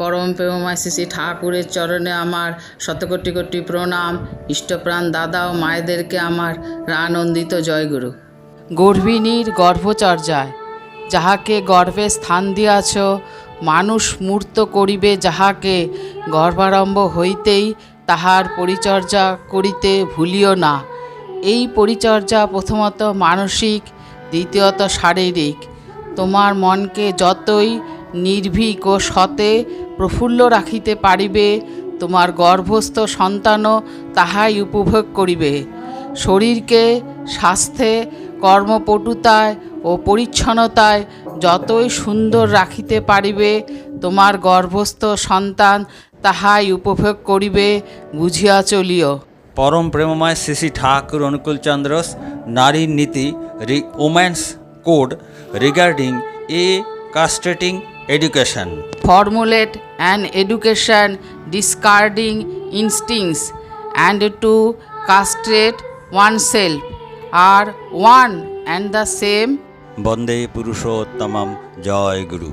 পরম প্রেমময় শ্রী ঠাকুরের চরণে আমার শতকোটি কোটি প্রণাম। ইষ্টপ্রাণ দাদা ও মায়েদেরকে আমার আনন্দিত জয়গুরু। গর্ভিণীর গর্ভচর্যায়, যাহাকে গর্ভে স্থান দিয়াছ, মানুষ মূর্ত করিবে যাহাকে গর্ভারম্ভ হইতেই তাহার পরিচর্যা করিতে ভুলিও না। এই পরিচর্যা প্রথমত মানসিক, দ্বিতীয়ত শারীরিক। তোমার মনকে যতই নির্ভীক ও সতে প্রফুল্ল রাখিতে পারিবে, তোমার গর্ভস্থ সন্তানও তাহাই উপভোগ করিবে। শরীরকে, স্বাস্থ্যে, কর্মপটুতায় ও পরিচ্ছন্নতায় যতই সুন্দর রাখিতে পারিবে, তোমার গর্ভস্থ সন্তান তাহাই উপভোগ করিবে, বুঝিয়া চলিও। পরম প্রেমময় শ্রী শ্রী ঠাকুর অনুকূল চন্দ্রস নারী নীতি, রি women's code regarding a castrating education formulate and education discarding instincts and to castrate one self R one and the same বন্দে পুরুষোত্তম জয় গুরু।